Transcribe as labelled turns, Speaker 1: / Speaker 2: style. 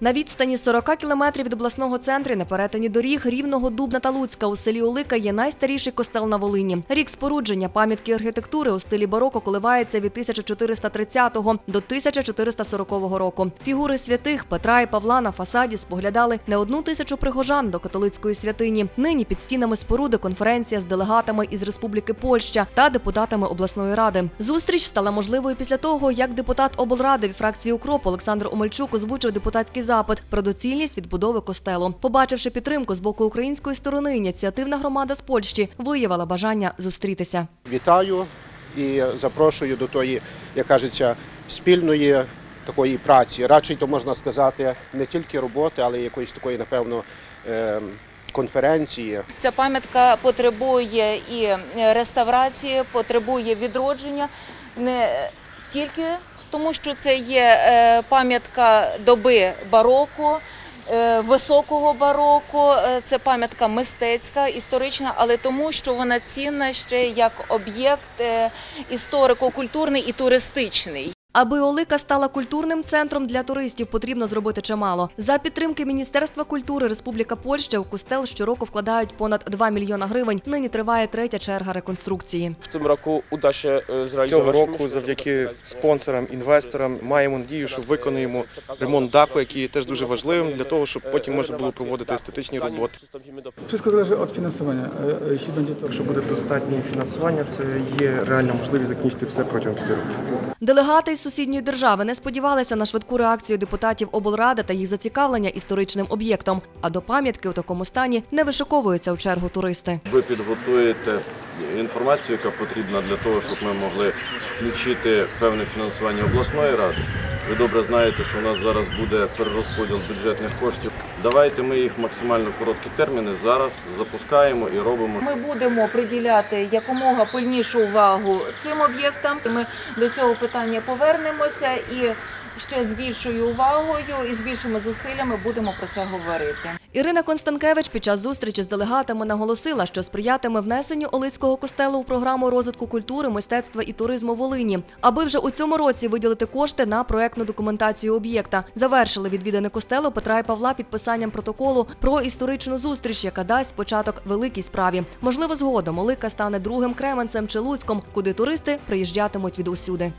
Speaker 1: На відстані 40 кілометрів від обласного центру на перетині доріг Рівного, Дубна та Луцька у селі Олика є найстаріший костел на Волині. Рік спорудження пам'ятки архітектури у стилі бароко коливається від 1430 до 1440 року. Фігури святих Петра і Павла на фасаді споглядали не одну тисячу прихожан до католицької святині. Нині під стінами споруди конференція з делегатами із Республіки Польща та депутатами обласної ради. Зустріч стала можливою після того, як депутат облради від фракції УКРОП Олександр Омельчук озвучив депутатський запит про доцільність відбудови костелу. Побачивши підтримку з боку української сторони, ініціативна громада з Польщі виявила бажання зустрітися.
Speaker 2: Вітаю і запрошую до тої, як кажеться, спільної такої праці. Радше то можна сказати не тільки роботи, але й якоїсь такої, напевно, е, конференції.
Speaker 3: Ця пам'ятка потребує і реставрації, потребує відродження не тільки тому, що це є е, пам'ятка доби бароко. е, Високого бароко, Е, це пам'ятка мистецька, історична, але тому, що вона цінна ще як об'єкт історико-культурний і туристичний.
Speaker 1: Аби Олика стала культурним центром для туристів, потрібно зробити чимало. За підтримки Міністерства культури Республіка Польща у костел щороку вкладають понад 2 мільйона гривень. Нині триває третя черга реконструкції.
Speaker 4: w tym roku uda się e.
Speaker 5: Цього року, завдяки спонсорам, інвесторам, маємо надію, що виконуємо ремонт даху, який є теж дуже важливим для того, щоб потім можна було проводити естетичні роботи.
Speaker 4: przystąpimy do
Speaker 6: Wszystko zależy od finansowania. E, Jeśli będzie to
Speaker 5: Якщо буде достатнє фінансування, це є реальна можливість закінчити все протягом п'яти років.
Speaker 1: Делегати із сусідньої держави не сподівалися на швидку реакцію депутатів облради та їх зацікавлення історичним об'єктом. А до пам'ятки у такому стані не вишиковуються у чергу туристи.
Speaker 7: Ви підготуєте інформацію, яка потрібна для того, щоб ми могли включити певне фінансування обласної ради. Ви добре знаєте, що у нас зараз буде перерозподіл бюджетних коштів. Давайте ми їх максимально короткі терміни зараз запускаємо і робимо.
Speaker 3: Ми будемо приділяти якомога пильнішу увагу цим об'єктам. Ми до цього питання повернемося і ще з більшою увагою і з більшими зусиллями будемо про це говорити.
Speaker 1: Ірина Констанкевич під час зустрічі з делегатами наголосила, що сприятиме внесенню Олицького костелу у програму розвитку культури, мистецтва і туризму Волині, аби вже у цьому році виділити кошти на проектну документацію об'єкта. Завершили відвідини костелу Петра і Павла підписанням протоколу про історичну зустріч, яка дасть початок великій справі. Можливо, згодом Олика стане другим Кременцем чи Луцьком, куди туристи приїжджатимуть від усюди.